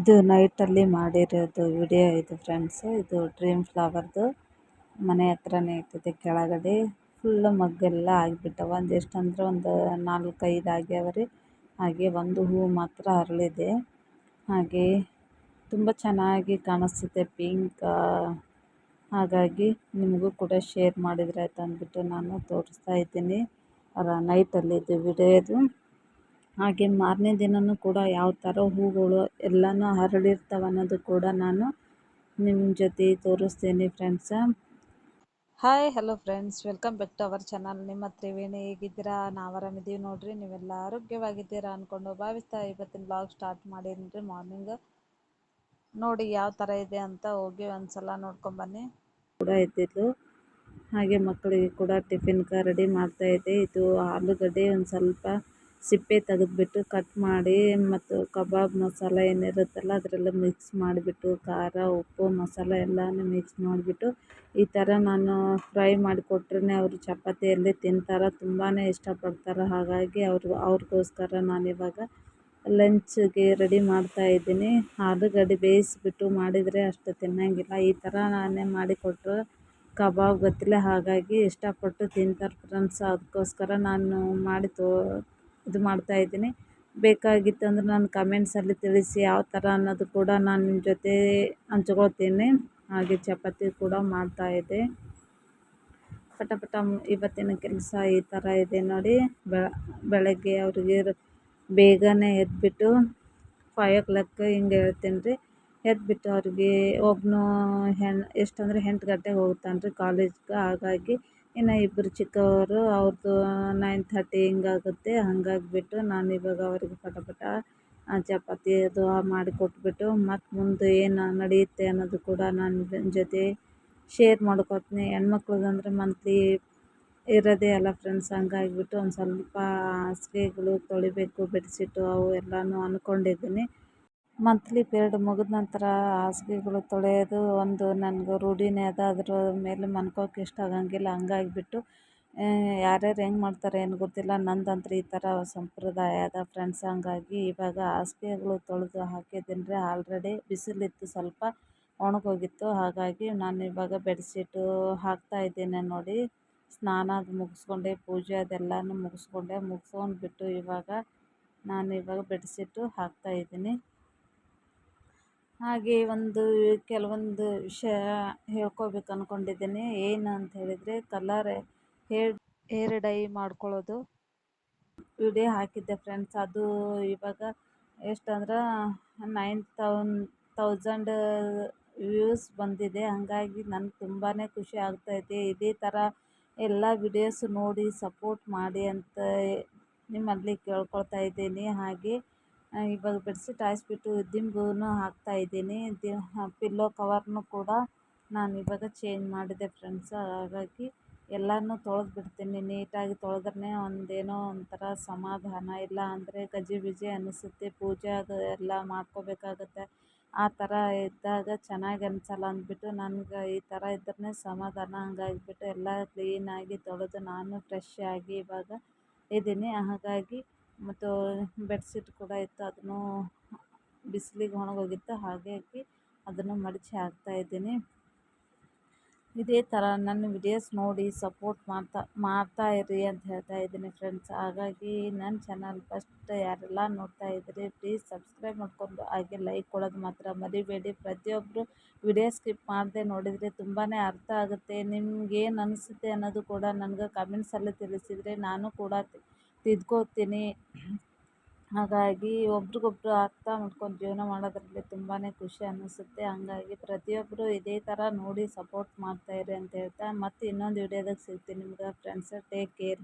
ಇದು ನೈಟಲ್ಲಿ ಮಾಡಿರೋದು ವಿಡಿಯೋ ಇದು ಫ್ರೆಂಡ್ಸ್ ಇದು ಡ್ರೀಮ್ ಫ್ಲವರ್ದು ಮನೆ ಹತ್ರನೇ ಇರ್ತದೆ ಕೆಳಗಡೆ. ಫುಲ್ ಮಗ್ಗೆಲ್ಲ ಆಗಿಬಿಟ್ಟವ. ಒಂದು ಎಷ್ಟು ಅಂದ್ರೆ ಒಂದು ನಾಲ್ಕೈದು ಆಗ್ಯಾವ ಹಾಗೆ ಒಂದು ಹೂ ಮಾತ್ರ ಅರಳಿದೆ ಹಾಗೆ ತುಂಬ ಚೆನ್ನಾಗಿ ಕಾಣಿಸ್ತಿದೆ ಪಿಂಕ್ ಹಾಗಾಗಿ ನಿಮಗೂ ಕೂಡ ಶೇರ್ ಮಾಡಿದರೆ ಆಯ್ತು ಅಂದ್ಬಿಟ್ಟು ನಾನು ತೋರಿಸ್ತಾ ಇದ್ದೀನಿ. ನೈಟಲ್ಲಿ ಇದು ವಿಡಿಯೋ ಇದು. ಹಾಗೆ ಮಾರನೇ ದಿನವೂ ಕೂಡ ಯಾವ ಥರ ಹೂಗಳು ಎಲ್ಲನೂ ಹರಡಿರ್ತವೆ ಅನ್ನೋದು ಕೂಡ ನಾನು ನಿಮ್ಮ ಜೊತೆ ತೋರಿಸ್ತೀನಿ friends hi hello friends welcome back to our channel ನಿಮ್ಮ ತ್ರಿವೇಣಿ ಹೇಗಿದ್ದೀರಾ? ನಾವು ಆರಾಮಿದ್ದೀವಿ ನೋಡಿರಿ. ನೀವೆಲ್ಲ ಆರೋಗ್ಯವಾಗಿದ್ದೀರಾ ಅಂದ್ಕೊಂಡು ಭಾವಿಸ್ತಾ ಇವತ್ತಿನ ಬ್ಲಾಗ್ ಸ್ಟಾರ್ಟ್ ಮಾಡಿದ್ರಿ ಮಾರ್ನಿಂಗ್ ನೋಡಿ ಯಾವ ಥರ ಇದೆ ಅಂತ ಹೋಗಿ ಒಂದ್ಸಲ ನೋಡ್ಕೊಂಬನ್ನಿ ಕೂಡ ಇದ್ದಿದ್ದು ಹಾಗೆ ಮಕ್ಕಳಿಗೆ ಕೂಡ ಟಿಫಿನ್ಗೆ ರೆಡಿ ಮಾಡ್ತಾ ಇದ್ದೆ. ಇದು ಆಲೂಗಡ್ಡೆ ಒಂದು ಸ್ವಲ್ಪ ಸಿಪ್ಪೆ ತೆಗೆದ್ಬಿಟ್ಟು ಕಟ್ ಮಾಡಿ ಮತ್ತು ಕಬಾಬ್ ಮಸಾಲ ಏನಿರುತ್ತಲ್ಲ ಅದರೆಲ್ಲ ಮಿಕ್ಸ್ ಮಾಡಿಬಿಟ್ಟು ಖಾರ, ಉಪ್ಪು, ಮಸಾಲ ಎಲ್ಲನೂ ಮಿಕ್ಸ್ ಮಾಡಿಬಿಟ್ಟು ಈ ಥರ ನಾನು ಫ್ರೈ ಮಾಡಿಕೊಟ್ರೆ ಅವರು ಚಪಾತಿಯಲ್ಲಿ ತಿಂತಾರೆ ತುಂಬಾ ಇಷ್ಟಪಡ್ತಾರೆ. ಹಾಗಾಗಿ ಅವ್ರು, ಅವ್ರಿಗೋಸ್ಕರ ನಾನಿವಾಗ ಲಂಚ್ಗೆ ರೆಡಿ ಮಾಡ್ತಾ ಇದ್ದೀನಿ. ಆಲೂಗಡ್ಡೆ ಬೇಯಿಸಿಬಿಟ್ಟು ಮಾಡಿದರೆ ಅಷ್ಟು ತಿನ್ನೋಂಗಿಲ್ಲ. ಈ ಥರ ನಾನೇ ಮಾಡಿಕೊಟ್ರೆ ಕಬಾಬ್ ಗೊತ್ತಿಲ್ಲ. ಹಾಗಾಗಿ ಇಷ್ಟಪಟ್ಟು ತಿಂತಾರೆ ಫ್ರೆಂಡ್ಸ್ ಅದಕ್ಕೋಸ್ಕರ ನಾನು ಮಾಡಿ ತೋ ಇದು ಮಾಡ್ತಾಯಿದ್ದೀನಿ ಬೇಕಾಗಿತ್ತಂದ್ರೆ ನನ್ನ ನಾನು ಕಮೆಂಟ್ಸಲ್ಲಿ ತಿಳಿಸಿ ಯಾವ ಥರ ಅನ್ನೋದು ಕೂಡ ನಾನು ನಿಮ್ಮ ಜೊತೆ ಹಂಚ್ಕೊಳ್ತೀನಿ. ಹಾಗೆ ಚಪಾತಿ ಕೂಡ ಮಾಡ್ತಾಯಿದ್ದೆ ಪಟ ಪಟ ಇವತ್ತಿನ ಕೆಲಸ ಈ ಥರ ಇದೆ ನೋಡಿ. ಬೆಳಗ್ಗೆ ಅವರಿಗೆ ಬೇಗನೆ ಎದ್ಬಿಟ್ಟು ಫೈವ್ ಓ ಕ್ಲಾಕ್ ಹಿಂಗೆ ಹೇಳ್ತೀನಿ ರೀ ಎದ್ಬಿಟ್ಟು ಅವ್ರಿಗೆ ಒಬ್ಬನು ಹೆಣ್ಣು ಎಷ್ಟಂದ್ರೆ ಎಂಟು ಗಂಟೆಗೆ ಹೋಗ್ತಾನೆ ರೀ ಕಾಲೇಜ್ಗೆ ಹಾಗಾಗಿ ಇನ್ನು ಇಬ್ಬರು ಚಿಕ್ಕವರು ಅವ್ರದ್ದು ನೈನ್ ಥರ್ಟಿ ಹಿಂಗಾಗುತ್ತೆ. ಹಾಗಾಗ್ಬಿಟ್ಟು ನಾನು ಇವಾಗ ಅವ್ರಿಗೆ ಪಟ ಪಟ ಚಪಾತಿ ಅದು ಮಾಡಿ ಕೊಟ್ಬಿಟ್ಟು ಮತ್ತು ಮುಂದೆ ಏನು ನಡೆಯುತ್ತೆ ಅನ್ನೋದು ಕೂಡ ನಾನು ಜೊತೆ ಶೇರ್ ಮಾಡ್ಕೊತೀನಿ. ಹೆಣ್ಮಕ್ಳದಂದ್ರೆ ಮಂತ್ಲಿ ಇರೋದೇ ಅಲ್ಲ ಫ್ರೆಂಡ್ಸ್ ಹಂಗಾಗಿಬಿಟ್ಟು ಒಂದು ಸ್ವಲ್ಪ ಹಾಸಿಗೆಗಳು ತೊಳಿಬೇಕು ಬೆಡ್ಶೀಟು ಅವು ಎಲ್ಲನೂ ಅಂದ್ಕೊಂಡಿದ್ದೀನಿ ಮಂತ್ಲಿ ಪೀರಿಯಡ್ ಮುಗಿದ ನಂತರ ಹಾಸಿಗೆಗಳು ತೊಳೆಯೋದು ಒಂದು ನನಗೆ ರೂಢಿನೇ ಅದ. ಅದ್ರ ಮೇಲೆ ಮನ್ಕೋಕೆ ಇಷ್ಟ ಆಗಂಗಿಲ್ಲ. ಹಂಗಾಗಿಬಿಟ್ಟು ಯಾರ್ಯಾರು ಹೆಂಗೆ ಮಾಡ್ತಾರೆ ಏನು ಗೊತ್ತಿಲ್ಲ. ನಂದಂತೂ ಈ ಥರ ಸಂಪ್ರದಾಯ ಅದ ಫ್ರೆಂಡ್ಸ್ ಹಂಗಾಗಿ ಇವಾಗ ಹಾಸಿಗೆಗಳು ತೊಳೆದು ಹಾಕಿದ್ದೀನಿ ರೀ ಆಲ್ರೆಡಿ ಬಿಸಿಲಿತ್ತು ಸ್ವಲ್ಪ ಒಣಗೋಗಿತ್ತು. ಹಾಗಾಗಿ ನಾನು ಇವಾಗ ಬೆಡ್ಶೀಟು ಹಾಕ್ತಾಯಿದ್ದೀನಿ ನೋಡಿ. ಸ್ನಾನ ಅದು ಮುಗಿಸ್ಕೊಂಡೆ, ಪೂಜೆ ಅದೆಲ್ಲನೂ ಮುಗಿಸ್ಕೊಂಡೆ. ಮುಗಿಸ್ಕೊಂಡ್ಬಿಟ್ಟು ಇವಾಗ ನಾನು ಇವಾಗ ಬೆಡ್ಶೀಟು ಹಾಕ್ತಾಯಿದ್ದೀನಿ ಹಾಗೆ ಒಂದು ಕೆಲವೊಂದು ವಿಷಯ ಹೇಳ್ಕೊಬೇಕು ಅಂದ್ಕೊಂಡಿದ್ದೀನಿ ಏನು ಅಂತ ಹೇಳಿದರೆ ಕಲರ್ ಹೇರ್ ಹೇರ್ ಡೈ ಮಾಡ್ಕೊಳ್ಳೋದು. ವಿಡಿಯೋ ಹಾಕಿದ್ದೆ ಫ್ರೆಂಡ್ಸ್. ಅದು ಇವಾಗ ಎಷ್ಟಂದ್ರೆ, ನೈನ್ ತೌನ್, ತೌಸಂಡ್ ವ್ಯೂಸ್ ಬಂದಿದೆ. ಹಾಗಾಗಿ ನನಗೆ ತುಂಬಾ ಖುಷಿ ಆಗ್ತಾಯಿದೆ ಇದೇ. ಥರ ಎಲ್ಲ ವಿಡಿಯೋಸ್ ನೋಡಿ ಸಪೋರ್ಟ್ ಮಾಡಿ ಅಂತ ನಿಮ್ಮಲ್ಲಿ ಕೇಳ್ಕೊಳ್ತಾ ಇದ್ದೀನಿ. ಹಾಗೆ ಇವಾಗ ಬೆಡ್ಶೀಟ್ ಹಾಯಿಸ್ಬಿಟ್ಟು ಹಾಕ್ತಾ ಹಾಕ್ತಾಯಿದ್ದೀನಿ ದಿ ಪಿಲ್ಲೋ ಕವರ್ನು ಕೂಡ ನಾನು ಇವಾಗ ಚೇಂಜ್ ಮಾಡಿದೆ ಫ್ರೆಂಡ್ಸ್. ಹಾಗಾಗಿ ಎಲ್ಲನೂ ತೊಳ್ದು ಬಿಡ್ತೀನಿ ನೀಟಾಗಿ ತೊಳೆದ್ರೆ ಒಂದೇನೋ ಒಂಥರ ಸಮಾಧಾನ. ಇಲ್ಲ ಅಂದರೆ ಗಜಿಬಿಜಿ ಅನಿಸುತ್ತೆ. ಪೂಜೆ ಅದು ಎಲ್ಲ ಮಾಡ್ಕೋಬೇಕಾಗುತ್ತೆ. ಆ ಥರ ಇದ್ದಾಗ ಚೆನ್ನಾಗಿ ಅನ್ಸಲ್ಲ ಅಂದ್ಬಿಟ್ಟು ನನಗೆ ಈ ಥರ ಇದ್ರೇ ಸಮಾಧಾನ ಹಂಗಾಗಿಬಿಟ್ಟು ಎಲ್ಲ ಕ್ಲೀನಾಗಿ ತೊಳೆದು ನಾನು ಫ್ರೆಶ್ ಆಗಿ ಇವಾಗ ಇದ್ದೀನಿ. ಹಾಗಾಗಿ ಮತ್ತು ಬೆಡ್ಶೀಟ್ ಕೂಡ ಇತ್ತು, ಅದನ್ನು ಬಿಸಿಲಿಗೆ ಒಣಗೋಗಿತ್ತು, ಹಾಗಾಗಿ ಅದನ್ನು ಮಡಚಿ ಹಾಕ್ತಾಯಿದ್ದೀನಿ ಇದೇ ಥರ ನನ್ನ ವಿಡಿಯೋಸ್ ನೋಡಿ ಸಪೋರ್ಟ್ ಮಾಡ್ತಾ ಮಾಡ್ತಾ ಇರಿ ಅಂತ ಹೇಳ್ತಾ ಇದ್ದೀನಿ ಫ್ರೆಂಡ್ಸ್. ಹಾಗಾಗಿ ನನ್ನ ಚಾನಲ್ ಫಸ್ಟ್ ಯಾರೆಲ್ಲ ನೋಡ್ತಾ ಇದ್ದೀರಿ, ಪ್ಲೀಸ್ ಸಬ್ಸ್ಕ್ರೈಬ್ ಮಾಡಿಕೊಂಡು ಹಾಗೆ ಲೈಕ್ ಕೊಡೋದು ಮಾತ್ರ ಮರಿಬೇಡಿ. ಪ್ರತಿಯೊಬ್ಬರು ವಿಡಿಯೋ ಸ್ಕಿಪ್ ಮಾಡದೆ ನೋಡಿದರೆ ತುಂಬಾ ಅರ್ಥ ಆಗುತ್ತೆ. ನಿಮ್ಗೇನು ಅನಿಸುತ್ತೆ ಅನ್ನೋದು ಕೂಡ ನನಗೆ ಕಮೆಂಟ್ಸಲ್ಲಿ ತಿಳಿಸಿದರೆ ನಾನು ಕೂಡ ತಿದ್ಕೋತೀನಿ. ಹಾಗಾಗಿ ಒಬ್ರಿಗೊಬ್ರು ಅರ್ಥ ಮಾಡ್ಕೊಂಡು ಜೀವನ ಮಾಡೋದ್ರಲ್ಲಿ ತುಂಬಾ ಖುಷಿ ಅನ್ನಿಸುತ್ತೆ. ಹಂಗಾಗಿ ಪ್ರತಿಯೊಬ್ಬರು ಇದೇ ಥರ ನೋಡಿ ಸಪೋರ್ಟ್ ಮಾಡ್ತಾಯಿರಿ ಅಂತ ಹೇಳ್ತಾ ಮತ್ತು ಇನ್ನೊಂದು ವಿಡಿಯೋದಾಗ ಸಿಗ್ತೀನಿ ನಿಮ್ಗೆ. Friends take care